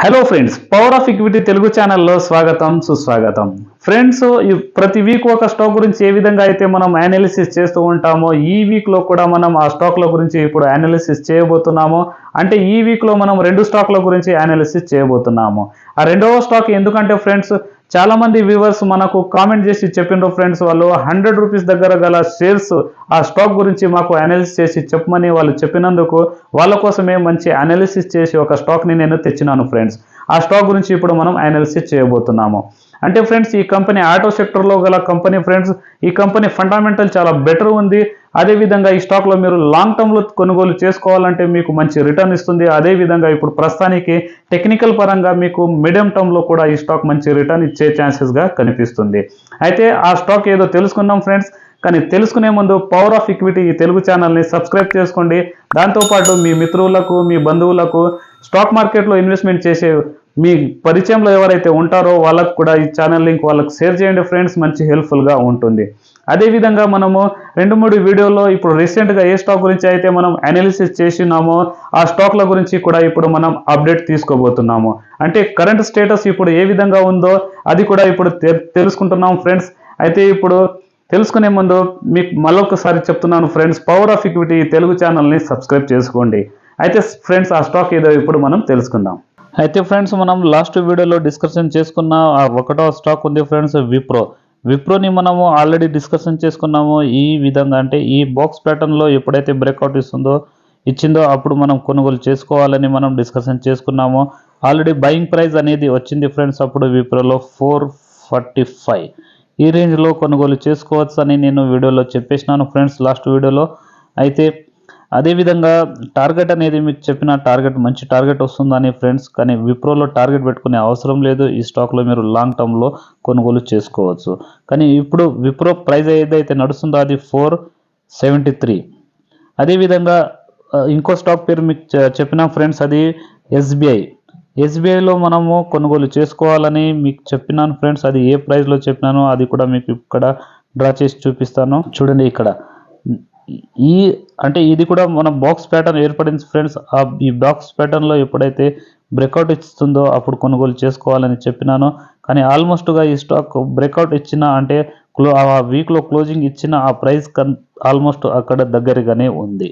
Hello friends power of equity Telugu ఛానల్లో స్వాగతం సుస్వాగతం. ఫ్రెండ్స్ ప్రతి వీక్ ఒక స్టాక్ గురించి ఏ విధంగా అయితే మనం అనాలిసిస్ చేస్తూ ఉంటామో ఈ వీక్లో కూడా మనం ఆ స్టాక్ల గురించి ఇప్పుడు అనాలిసిస్ చేయబోతున్నాము అంటే ఈ వీక్లో మనం రెండు స్టాక్ల గురించి అనాలిసిస్ చేయబోతున్నాము. ఆ రెండవ స్టాక్ ఎందుకంటే ఫ్రెండ్స్ చాలా మంది వ్యూవర్స్ మనకు కామెంట్ చేసి చెప్పిండ్రు ఫ్రెండ్స్ వాళ్ళు హండ్రెడ్ రూపీస్ దగ్గర గల షేర్స్ ఆ స్టాక్ గురించి మాకు అనాలిసిస్ చేసి చెప్పమని వాళ్ళు చెప్పినందుకు వాళ్ళ కోసమే మంచి అనాలిసిస్ చేసి ఒక స్టాక్ని నేను తెచ్చినాను ఫ్రెండ్స్ ఆ స్టాక్ గురించి ఇప్పుడు మనం అనాలిసిస్ చేయబోతున్నాము. అంటే ఫ్రెండ్స్ ఈ కంపెనీ ఆటో సెక్టర్లో గల కంపెనీ ఫ్రెండ్స్ ఈ కంపెనీ ఫండమెంటల్ చాలా బెటర్ ఉంది. అదేవిధంగా ఈ స్టాక్లో మీరు లాంగ్ టర్మ్లో కొనుగోలు చేసుకోవాలంటే మీకు మంచి రిటర్న్ ఇస్తుంది. అదేవిధంగా ఇప్పుడు ప్రస్తుతానికి టెక్నికల్ పరంగా మీకు మీడియం టర్మ్లో కూడా ఈ స్టాక్ మంచి రిటర్న్ ఇచ్చే ఛాన్సెస్గా కనిపిస్తుంది. అయితే ఆ స్టాక్ ఏదో తెలుసుకుందాం ఫ్రెండ్స్ కానీ తెలుసుకునే ముందు పవర్ ఆఫ్ ఈక్విటీ ఈ తెలుగు ఛానల్ని సబ్స్క్రైబ్ చేసుకోండి. దాంతోపాటు మీ మిత్రులకు మీ బంధువులకు స్టాక్ మార్కెట్లో ఇన్వెస్ట్మెంట్ చేసే మీ పరిచయంలో ఎవరైతే ఉంటారో వాళ్ళకు కూడా ఈ ఛానల్ లింక్ వాళ్ళకి షేర్ చేయండి ఫ్రెండ్స్ మంచి హెల్ప్ఫుల్గా ఉంటుంది. అదేవిధంగా మనము రెండు మూడు వీడియోలో ఇప్పుడు రీసెంట్గా ఏ స్టాక్ గురించి అయితే మనం అనాలిసిస్ చేసినామో ఆ స్టాక్ల గురించి కూడా ఇప్పుడు మనం అప్డేట్ తీసుకోబోతున్నాము. అంటే కరెంట్ స్టేటస్ ఇప్పుడు ఏ విధంగా ఉందో అది కూడా ఇప్పుడు తె- తెలుసుకుంటున్నాం ఫ్రెండ్స్ అయితే ఇప్పుడు తెలుసుకునే ముందు మీకు మళ్ళొకసారి చెప్తున్నాను friends power of equity Telugu ఛానల్ని సబ్స్క్రైబ్ చేసుకోండి. అయితే ఫ్రెండ్స్ ఆ స్టాక్ ఏదో ఇప్పుడు మనం తెలుసుకుందాం. అయితే ఫ్రెండ్స్ మనం లాస్ట్ వీడియోలో డిస్కషన్ చేసుకున్న ఒకటో స్టాక్ ఉంది ఫ్రెండ్స్ విప్రో విప్రోని మనము ఆల్రెడీ డిస్కషన్ చేసుకున్నాము. ఈ విధంగా అంటే ఈ బాక్స్ ప్యాటర్న్లో ఎప్పుడైతే బ్రేక్అవుట్ ఇస్తుందో ఇచ్చిందో అప్పుడు మనం కొనుగోలు చేసుకోవాలని మనం డిస్కషన్ చేసుకున్నాము. ఆల్రెడీ బయింగ్ ప్రైస్ అనేది వచ్చింది ఫ్రెండ్స్ అప్పుడు విప్రోలో ఫోర్ ఫార్టీ ఫైవ్. ఈ రేంజ్లో కొనుగోలు చేసుకోవచ్చు అని నేను వీడియోలో చెప్పేసినాను ఫ్రెండ్స్ లాస్ట్ వీడియోలో. అయితే అదేవిధంగా టార్గెట్ అనేది మీకు చెప్పిన టార్గెట్ మంచి టార్గెట్ వస్తుందని ఫ్రెండ్స్ కానీ విప్రోలో టార్గెట్ పెట్టుకునే అవసరం లేదు. ఈ స్టాక్లో మీరు లాంగ్ టర్మ్లో కొనుగోలు చేసుకోవచ్చు. కానీ ఇప్పుడు విప్రో ప్రైస్ ఏదైతే నడుస్తుందో అది ఫోర్ సెవెంటీ త్రీ అదేవిధంగా ఇంకో స్టాక్ పేరు మీకు చెప్పిన ఫ్రెండ్స్ అది ఎస్బీఐ ఎస్బీఐలో మనము కొనుగోలు చేసుకోవాలని మీకు చెప్పినాను ఫ్రెండ్స్ అది ఏ ప్రైస్లో చెప్పినానో అది కూడా మీకు ఇక్కడ డ్రా చేసి చూపిస్తాను. చూడండి ఇక్కడ. ఈ అంటే ఇది కూడా మన బాక్స్ ప్యాటర్న్ ఏర్పడింది ఫ్రెండ్స్ ఆ ఈ బాక్స్ ప్యాటర్న్లో ఎప్పుడైతే బ్రేక్అవుట్ ఇస్తుందో అప్పుడు కొనుగోలు చేసుకోవాలని చెప్పినాను. కానీ ఆల్మోస్ట్గా ఈ స్టాక్ బ్రేక్అవుట్ ఇచ్చిన అంటే క్లో ఆ వీక్లో క్లోజింగ్ ఇచ్చిన ఆ ప్రైస్ కన్ ఆల్మోస్ట్ అక్కడ దగ్గరగానే ఉంది.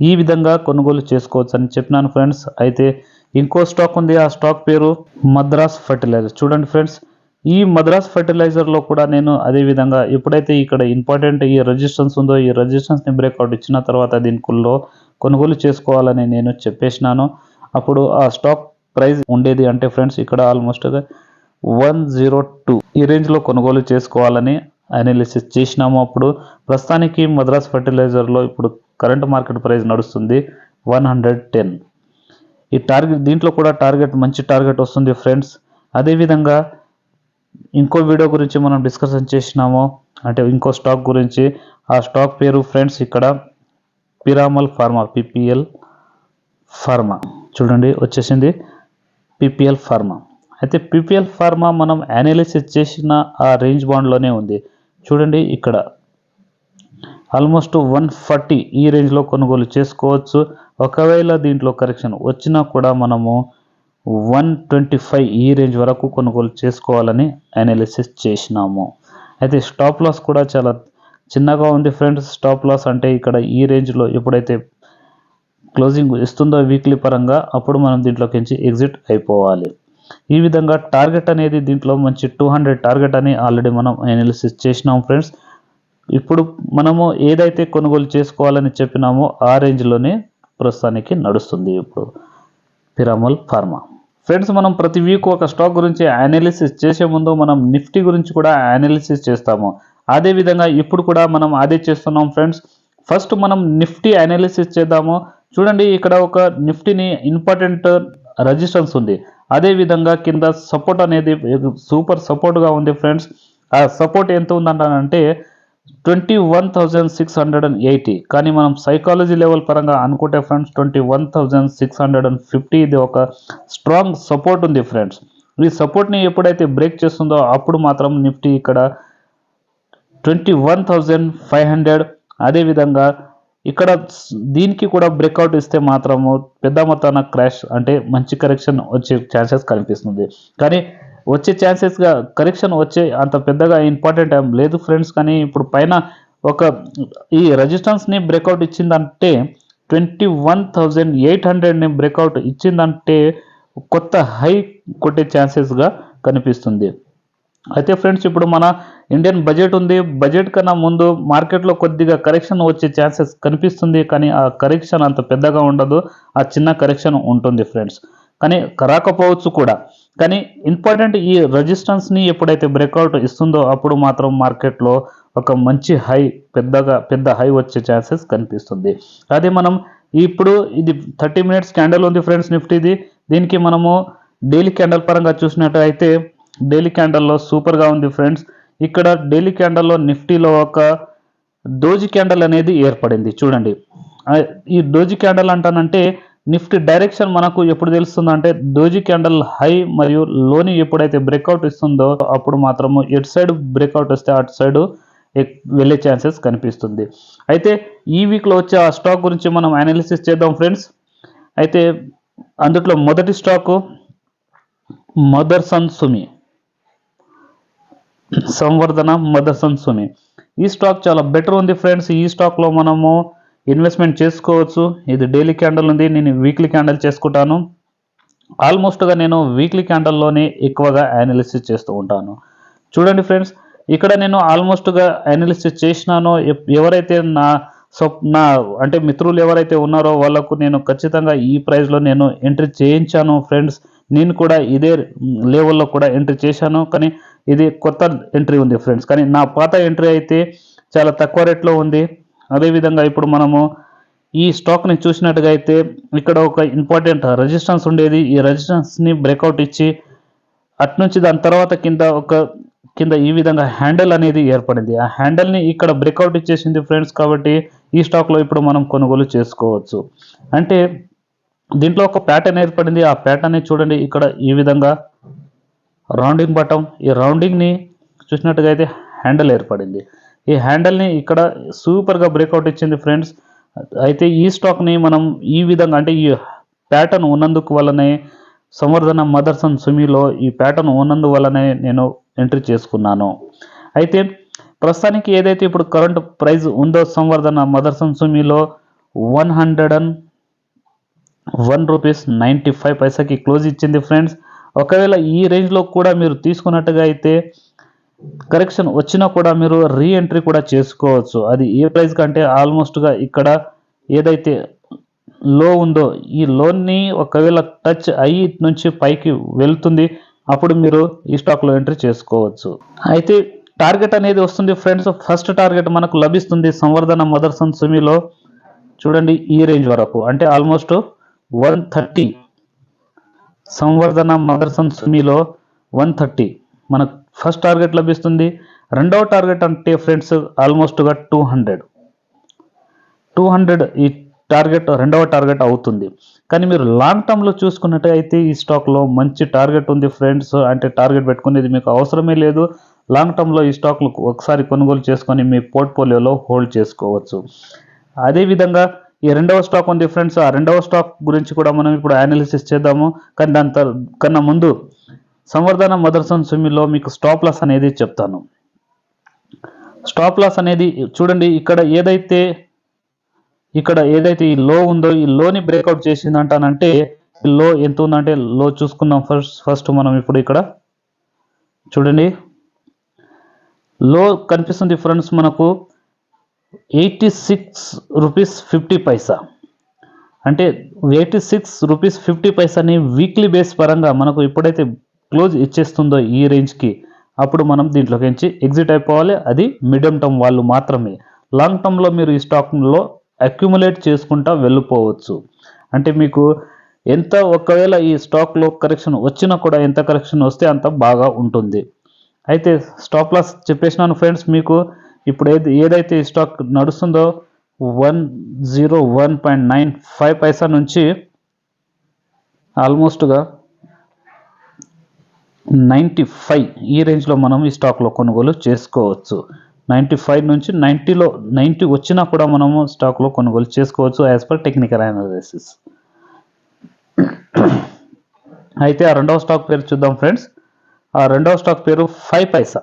ఈ విధంగా కొనుగోలు చేసుకోవచ్చు అని చెప్పినాను ఫ్రెండ్స్ అయితే ఇంకో స్టాక్ ఉంది. ఆ స్టాక్ పేరు మద్రాస్ ఫర్టిలైజర్ చూడండి ఫ్రెండ్స్ ఈ మద్రాస్ ఫర్టిలైజర్లో కూడా నేను అదే విధంగా ఎప్పుడైతే ఇక్కడ ఇంపార్టెంట్ ఈ రెజిస్టెన్స్ ఉందో ఈ రెజిస్టెన్స్ని బ్రేక్అవుట్ ఇచ్చిన తర్వాత దీనికుల్లో కొనుగోలు చేసుకోవాలని నేను చెప్పేసినాను. అప్పుడు ఆ స్టాక్ ప్రైస్ ఉండేది అంటే ఫ్రెండ్స్ ఇక్కడ ఆల్మోస్ట్ వన్ జీరో టూ ఈ రేంజ్లో కొనుగోలు చేసుకోవాలని అనాలిసిస్ చేసినాము అప్పుడు. ప్రస్తుతానికి మద్రాస్ ఫర్టిలైజర్లో ఇప్పుడు కరెంట్ మార్కెట్ ప్రైస్ నడుస్తుంది వన్ హండ్రెడ్ టెన్ ఈ టార్గెట్ దీంట్లో కూడా టార్గెట్ మంచి టార్గెట్ వస్తుంది ఫ్రెండ్స్ అదేవిధంగా ఇంకో వీడియో గురించి మనం డిస్కషన్ చేసినాము. అంటే ఇంకో స్టాక్ గురించి. ఆ స్టాక్ పేరు ఫ్రెండ్స్ ఇక్కడ పిరామల్ ఫార్మా పిపిఎల్ ఫార్మా. చూడండి వచ్చేసింది పిపిఎల్ ఫార్మా. అయితే పిపిఎల్ ఫార్మా మనం అనాలిసిస్ చేసిన ఆ రేంజ్ బాండ్లోనే ఉంది. చూడండి ఇక్కడ. ఆల్మోస్ట్ వన్ ఫార్టీ ఈ రేంజ్లో కొనుగోలు చేసుకోవచ్చు. ఒకవేళ దీంట్లో కరెక్షన్ వచ్చినా కూడా మనము వన్ ట్వంటీ ఫైవ్ ఈ రేంజ్ వరకు కొనుగోలు చేసుకోవాలని అనాలిసిస్ చేసినాము. అయితే స్టాప్ లాస్ కూడా చాలా చిన్నగా ఉంది ఫ్రెండ్స్ స్టాప్ లాస్ అంటే ఇక్కడ ఈ రేంజ్లో ఎప్పుడైతే క్లోజింగ్ ఇస్తుందో వీక్లీ పరంగా అప్పుడు మనం దీంట్లోకి ఎగ్జిట్ అయిపోవాలి. ఈ విధంగా టార్గెట్ అనేది దీంట్లో మంచి టూ హండ్రెడ్ టార్గెట్ అని ఆల్రెడీ మనం అనాలిసిస్ చేసినాం ఫ్రెండ్స్ ఇప్పుడు మనము ఏదైతే కొనుగోలు చేసుకోవాలని చెప్పినామో ఆ రేంజ్లోనే ప్రస్తుతానికి నడుస్తుంది ఇప్పుడు. పిరామల్ ఫార్మా. ఫ్రెండ్స్ మనం ప్రతి వీక్ ఒక స్టాక్ గురించి అనాలిసిస్ చేసే ముందు మనం నిఫ్టీ గురించి కూడా అనాలిసిస్ చేస్తాము. అదే విధంగా ఇప్పుడు కూడా మనం అదే చేస్తున్నాం ఫ్రెండ్స్. ఫస్ట్ మనం నిఫ్టీ అనాలిసిస్ చేద్దాము. చూడండి ఇక్కడ ఒక నిఫ్టీని ఇంపార్టెంట్ రెజిస్టెన్స్ ఉంది. అదే విధంగా కింద సపోర్ట్ అనేది సూపర్ సపోర్ట్గా ఉంది ఫ్రెండ్స్. ఆ సపోర్ట్ ఎంత ఉందంటానంటే twenty one thousand six hundred and eighty కానీ మనం సైకాలజీ లెవెల్ పరంగా అనుకుంటే friends twenty one thousand six hundred and fifty ఇది ఒక స్ట్రాంగ్ సపోర్ట్ ఉంది ఫ్రెండ్స్ ఈ సపోర్ట్ని ఎప్పుడైతే బ్రేక్ చేస్తుందో అప్పుడు మాత్రం నిఫ్టీ ఇక్కడ twenty one thousand five hundred అదేవిధంగా ఇక్కడ దీనికి కూడా బ్రేక్అవుట్ ఇస్తే మాత్రము పెద్ద మొత్తాన క్రాష్ అంటే మంచి కరెక్షన్ వచ్చే ఛాన్సెస్ కనిపిస్తుంది. కానీ వచ్చే ఛాన్సెస్గా కరెక్షన్ వచ్చే అంత పెద్దగా ఇంపార్టెంట్ ఏం లేదు ఫ్రెండ్స్ కానీ ఇప్పుడు పైన ఒక ఈ రెసిస్టెన్స్ని బ్రేక్అవుట్ ఇచ్చిందంటే ట్వంటీ వన్ థౌజండ్ ఎయిట్ హండ్రెడ్ని బ్రేక్అవుట్ ఇచ్చిందంటే కొత్త హై కొట్టే ఛాన్సెస్గా కనిపిస్తుంది. అయితే ఫ్రెండ్స్ ఇప్పుడు మన ఇండియన్ బడ్జెట్ ఉంది. బడ్జెట్ కన్నా ముందు మార్కెట్లో కొద్దిగా కరెక్షన్ వచ్చే ఛాన్సెస్ కనిపిస్తుంది. కానీ ఆ కరెక్షన్ అంత పెద్దగా ఉండదు. ఆ చిన్న కరెక్షన్ ఉంటుంది ఫ్రెండ్స్ కానీ రాకపోవచ్చు కూడా. కానీ ఇంపార్టెంట్ ఈ రెసిస్టెన్స్ని ఎప్పుడైతే బ్రేక్అవుట్ ఇస్తుందో అప్పుడు మాత్రం మార్కెట్లో ఒక మంచి హై పెద్దగా పెద్ద హై వచ్చే ఛాన్సెస్ కనిపిస్తుంది. అదే మనం ఇప్పుడు ఇది థర్టీ మినిట్స్ క్యాండల్ ఉంది ఫ్రెండ్స్ నిఫ్టీది దీనికి మనము డైలీ క్యాండల్ పరంగా చూసినట్టు అయితే డైలీ క్యాండల్లో సూపర్గా ఉంది ఫ్రెండ్స్ ఇక్కడ డైలీ క్యాండల్లో నిఫ్టీలో ఒక డోజీ క్యాండల్ అనేది ఏర్పడింది. చూడండి. ఈ డోజీ క్యాండల్ అంటానంటే నిఫ్టీ డైరెక్షన్ మనకు ఎప్పుడు తెలుస్తుంది అంటే డోజీ క్యాండల్ హై మరియు లోని ఎప్పుడైతే బ్రేక్అవుట్ ఇస్తుందో అప్పుడు మాత్రము ఎటు సైడ్ బ్రేక్అవుట్ వస్తే అటు సైడ్ వెళ్ళే ఛాన్సెస్ కనిపిస్తుంది. అయితే ఈ వీక్లో వచ్చే ఆ స్టాక్ గురించి మనం అనాలిసిస్ చేద్దాం ఫ్రెండ్స్. అయితే అందుట్లో మొదటి స్టాకు మదర్సన్ సుమి. సంవర్ధన మదర్సన్ సుమి. ఈ స్టాక్ చాలా బెటర్ ఉంది ఫ్రెండ్స్. ఈ స్టాక్లో మనము ఇన్వెస్ట్మెంట్ చేసుకోవచ్చు. ఇది డైలీ క్యాండల్ ఉంది. నేను వీక్లీ క్యాండల్ చేసుకుంటాను. ఆల్మోస్ట్గా నేను వీక్లీ క్యాండల్లోనే ఎక్కువగా అనాలిసిస్ చేస్తూ ఉంటాను. చూడండి ఫ్రెండ్స్ ఇక్కడ నేను ఆల్మోస్ట్గా అనాలిసిస్ చేసినానో ఎవరైతే నా సో నా అంటే మిత్రులు ఎవరైతే ఉన్నారో వాళ్ళకు నేను ఖచ్చితంగా ఈ ప్రైస్లో నేను ఎంట్రీ చేయించాను ఫ్రెండ్స్. నేను కూడా ఇదే లెవెల్లో కూడా ఎంట్రీ చేశాను. కానీ ఇది కొత్త ఎంట్రీ ఉంది ఫ్రెండ్స్. కానీ నా పాత ఎంట్రీ అయితే చాలా తక్కువ రేట్లో ఉంది. అదేవిధంగా ఇప్పుడు మనము ఈ స్టాక్ని చూసినట్టుగా అయితే ఇక్కడ ఒక ఇంపార్టెంట్ రెజిస్టెన్స్ ఉండేది. ఈ రెసిస్టెన్స్ని బ్రేక్అవుట్ ఇచ్చి అట్నుంచి దాని తర్వాత కింద ఒక కింద ఈ విధంగా హ్యాండిల్ అనేది ఏర్పడింది. ఆ హ్యాండిల్ని ఇక్కడ బ్రేక్అవుట్ ఇచ్చేసింది ఫ్రెండ్స్ కాబట్టి ఈ స్టాక్లో ఇప్పుడు మనం కొనుగోలు చేసుకోవచ్చు. అంటే దీంట్లో ఒక ప్యాటర్న్ ఏర్పడింది. ఆ ప్యాటర్న్ని చూడండి. ఇక్కడ ఈ విధంగా రౌండింగ్ బటం ఈ రౌండింగ్ని చూసినట్టుగా అయితే హ్యాండిల్ ఏర్పడింది. ఈ హ్యాండిల్ని ఇక్కడ సూపర్గా బ్రేక్అవుట్ ఇచ్చింది ఫ్రెండ్స్. అయితే ఈ స్టాక్ని మనం ఈ విధంగా అంటే ఈ ప్యాటర్న్ ఉన్నందుకు వల్లనే సంవర్ధన మదర్సన్ సుమిలో ఈ ప్యాటర్న్ ఉన్నందు వల్లనే నేను ఎంట్రీ చేసుకున్నాను. అయితే ప్రస్తుతానికి ఏదైతే ఇప్పుడు కరెంట్ ప్రైస్ ఉందో Samvardhana Motherson సుమిలో one hundred and one rupees ninety five పైసాకి close ఇచ్చింది ఫ్రెండ్స్. ఒకవేళ ఈ రేంజ్లో కూడా మీరు తీసుకున్నట్టుగా అయితే కరెక్షన్ వచ్చినా కూడా మీరు రీ ఎంట్రీ కూడా చేసుకోవచ్చు. అది ఏ ప్రైస్ కంటే ఆల్మోస్ట్గా ఇక్కడ ఏదైతే లో ఉందో ఈ లోన్ని ఒకవేళ టచ్ అయ్యి నుంచి పైకి వెళ్తుంది అప్పుడు మీరు ఈ స్టాక్లో ఎంట్రీ చేసుకోవచ్చు. అయితే టార్గెట్ అనేది వస్తుంది ఫ్రెండ్స్ ఫస్ట్ టార్గెట్ మనకు లభిస్తుంది సంవర్ధన మదర్సన్ సుమిలో. చూడండి ఈ రేంజ్ వరకు. అంటే almost one thirty Samvardhana Motherson సుమిలో one thirty మనకు ఫస్ట్ టార్గెట్ లభిస్తుంది. రెండవ టార్గెట్ అంటే ఫ్రెండ్స్ ఆల్మోస్ట్గా టూ హండ్రెడ్. టూ హండ్రెడ్ ఈ టార్గెట్ రెండవ టార్గెట్ అవుతుంది. కానీ మీరు లాంగ్ టర్మ్లో చూసుకున్నట్టయితే ఈ స్టాక్లో మంచి టార్గెట్ ఉంది ఫ్రెండ్స్ అంటే టార్గెట్ పెట్టుకునేది మీకు అవసరమే లేదు. లాంగ్ టర్మ్లో ఈ స్టాక్లు ఒకసారి కొనుగోలు చేసుకొని మీ పోర్ట్ఫోలియోలో హోల్డ్ చేసుకోవచ్చు. అదేవిధంగా ఈ రెండవ స్టాక్ ఉంది ఫ్రెండ్స్ ఆ రెండవ స్టాక్ గురించి కూడా మనం ఇప్పుడు అనాలిసిస్ చేద్దాము. కానీ దాని తర్- కన్నా ముందు సంవర్ధన మదర్సన్ స్విమ్మింగ్లో మీకు స్టాప్ లాస్ అనేది చెప్తాను. స్టాప్ లాస్ అనేది చూడండి ఇక్కడ ఏదైతే ఇక్కడ ఏదైతే ఈ లో ఉందో ఈ లోని బ్రేక్అవుట్ చేసిందంటానంటే ఈ లో ఎంత ఉందంటే లో చూసుకుందాం ఫస్ట్ ఫస్ట్ మనం ఇప్పుడు ఇక్కడ. చూడండి. లో కనిపిస్తుంది ఫ్రెండ్స్ మనకు eighty six rupees fifty paisa అంటే ఎయిటీ సిక్స్ రూపీస్ ఫిఫ్టీ పైసాని వీక్లీ బేస్ పరంగా మనకు ఎప్పుడైతే క్లోజ్ ఇచ్చేస్తుందో ఈ రేంజ్కి అప్పుడు మనం దీంట్లోకి నుంచి ఎగ్జిట్ అయిపోవాలి. అది మీడియం టర్మ్ వాళ్ళు మాత్రమే. లాంగ్ టర్మ్లో మీరు ఈ స్టాక్లో అక్యుములేట్ చేసుకుంటా వెళ్ళిపోవచ్చు. అంటే మీకు ఎంత ఒకవేళ ఈ స్టాక్లో కరెక్షన్ వచ్చినా కూడా ఎంత కరెక్షన్ వస్తే అంత బాగా ఉంటుంది. అయితే స్టాప్ లాస్ చెప్పేసినాను ఫ్రెండ్స్ మీకు. ఇప్పుడు ఏది ఏదైతే ఈ స్టాక్ నడుస్తుందో one zero one point nine five paisa నుంచి ఆల్మోస్ట్గా నైంటీ ఫైవ్ ఈ రేంజ్లో మనం ఈ స్టాక్లో కొనుగోలు చేసుకోవచ్చు. నైంటీ ఫైవ్ నుంచి నైంటీలో నైంటీ వచ్చినా కూడా మనము స్టాక్లో కొనుగోలు చేసుకోవచ్చు యాజ్ పర్ టెక్నికల్ అనాలిసిస్ అయితే ఆ రెండవ స్టాక్ పేరు చూద్దాం ఫ్రెండ్స్. ఆ రెండవ స్టాక్ పేరు ఫైవ్ పైసా.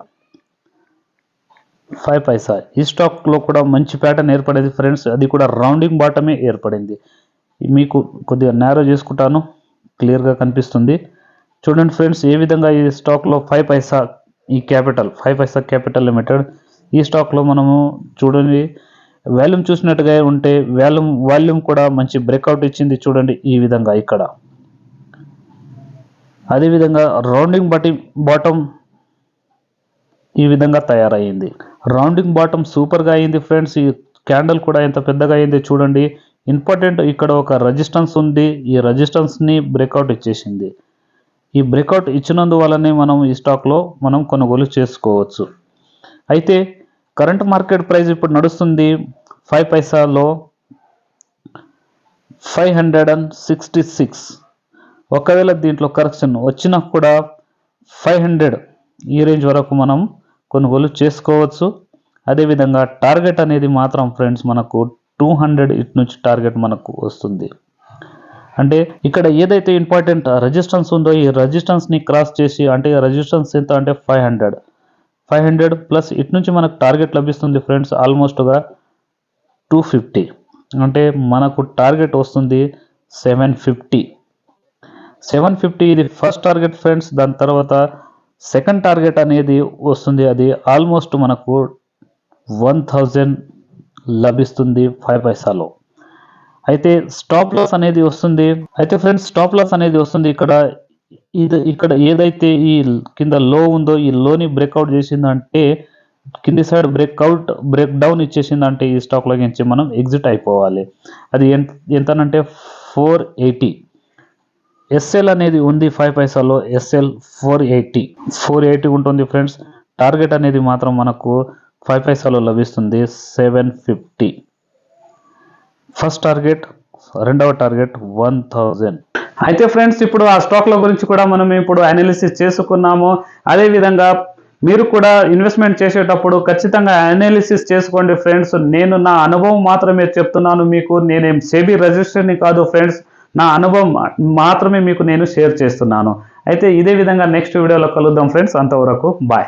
ఫైవ్ పైసా. ఈ స్టాక్లో కూడా మంచి ప్యాటర్న్ ఏర్పడేది ఫ్రెండ్స్. అది కూడా రౌండింగ్ బాటమే ఏర్పడింది. మీకు కొద్దిగా నేరో చేసుకుంటాను. క్లియర్గా కనిపిస్తుంది. చూడండి ఫ్రెండ్స్ ఏ విధంగా ఈ స్టాక్లో ఫైవ్ పైసా ఈ capital five paisa capital limited ఈ స్టాక్లో మనము చూడండి. వాల్యూమ్ చూసినట్టుగా ఉంటే వాల్యూమ్ వాల్యూమ్ కూడా మంచి బ్రేక్అవుట్ ఇచ్చింది చూడండి ఈ విధంగా ఇక్కడ. అదేవిధంగా రౌండింగ్ బటి బాటమ్ ఈ విధంగా తయారయ్యింది. రౌండింగ్ బాటమ్ సూపర్గా అయింది ఫ్రెండ్స్ ఈ క్యాండిల్ కూడా ఎంత పెద్దగా అయింది చూడండి. ఇంపార్టెంట్ ఇక్కడ ఒక రెజిస్టెన్స్ ఉంది. ఈ రెజిస్టెన్స్ని బ్రేక్అవుట్ ఇచ్చేసింది. ఈ బ్రేక్అవుట్ ఇచ్చినందువల్లనే మనం ఈ స్టాక్లో మనం కొనుగోలు చేసుకోవచ్చు. అయితే కరెంట్ మార్కెట్ ప్రైస్ ఇప్పుడు నడుస్తుంది five పైసాలో five hundred and sixty six. ఒకవేళ దీంట్లో కరెక్షన్ వచ్చినా కూడా ఫైవ్ హండ్రెడ్ ఈ రేంజ్ వరకు మనం కొనుగోలు చేసుకోవచ్చు. అదేవిధంగా టార్గెట్ అనేది మాత్రం ఫ్రెండ్స్ మనకు టూ హండ్రెడ్ ఇటు నుంచి టార్గెట్ మనకు వస్తుంది. అంటే ఇక్కడ ఏదైతే ఇంపార్టెంట్ రెజిస్టెన్స్ ఉందో ఈ రెజిస్టెన్స్ని క్రాస్ చేసి అంటే రెజిస్టెన్స్ ఎంత అంటే five hundred five hundred plus ఇటు నుంచి మనకు టార్గెట్ లభిస్తుంది ఫ్రెండ్స్ ఆల్మోస్ట్గా టూ ఫిఫ్టీ అంటే మనకు టార్గెట్ వస్తుంది సెవెన్ ఫిఫ్టీ సెవెన్ ఫిఫ్టీ ఇది ఫస్ట్ టార్గెట్ ఫ్రెండ్స్ దాని తర్వాత సెకండ్ టార్గెట్ అనేది వస్తుంది అది ఆల్మోస్ట్ మనకు వన్ థౌజండ్ లభిస్తుంది ఫైవ్ పైసాలో అయితే స్టాప్ లాస్ అనేది వస్తుంది. అయితే ఫ్రెండ్స్ స్టాప్ లాస్ అనేది వస్తుంది. ఇక్కడ ఇది ఇక్కడ ఏదైతే ఈ కింద లో ఉందో ఈ లోని బ్రేక్అవుట్ చేసిందంటే కింది సైడ్ బ్రేక్అవుట్ బ్రేక్ డౌన్ ఇచ్చేసిందంటే ఈ స్టాక్లో నుంచి మనం ఎగ్జిట్ అయిపోవాలి. అది ఎంత ఎంతనంటే ఫోర్ ఎయిటీ ఎస్ఎల్ అనేది ఉంది five పైసాలో SL four eighty four eighty ఉంటుంది ఫ్రెండ్స్ టార్గెట్ అనేది మాత్రం మనకు ఫైవ్ పైసాలో లభిస్తుంది సెవెన్ ఫిఫ్టీ ఫస్ట్ టార్గెట్ రెండవ టార్గెట్ వన్ థౌజండ్. అయితే ఫ్రెండ్స్ ఇప్పుడు ఆ స్టాక్ల గురించి కూడా మనం ఇప్పుడు అనాలిసిస్ చేసుకున్నాము. అదేవిధంగా మీరు కూడా ఇన్వెస్ట్మెంట్ చేసేటప్పుడు ఖచ్చితంగా అనాలిసిస్ చేసుకోండి ఫ్రెండ్స్. నేను నా అనుభవం మాత్రమే చెప్తున్నాను మీకు. నేనేం సెబీ రిజిస్టర్ని కాదు ఫ్రెండ్స్. నా అనుభవం మాత్రమే మీకు నేను షేర్ చేస్తున్నాను. అయితే ఇదే విధంగా నెక్స్ట్ వీడియోలో కలుద్దాం ఫ్రెండ్స్. అంతవరకు బాయ్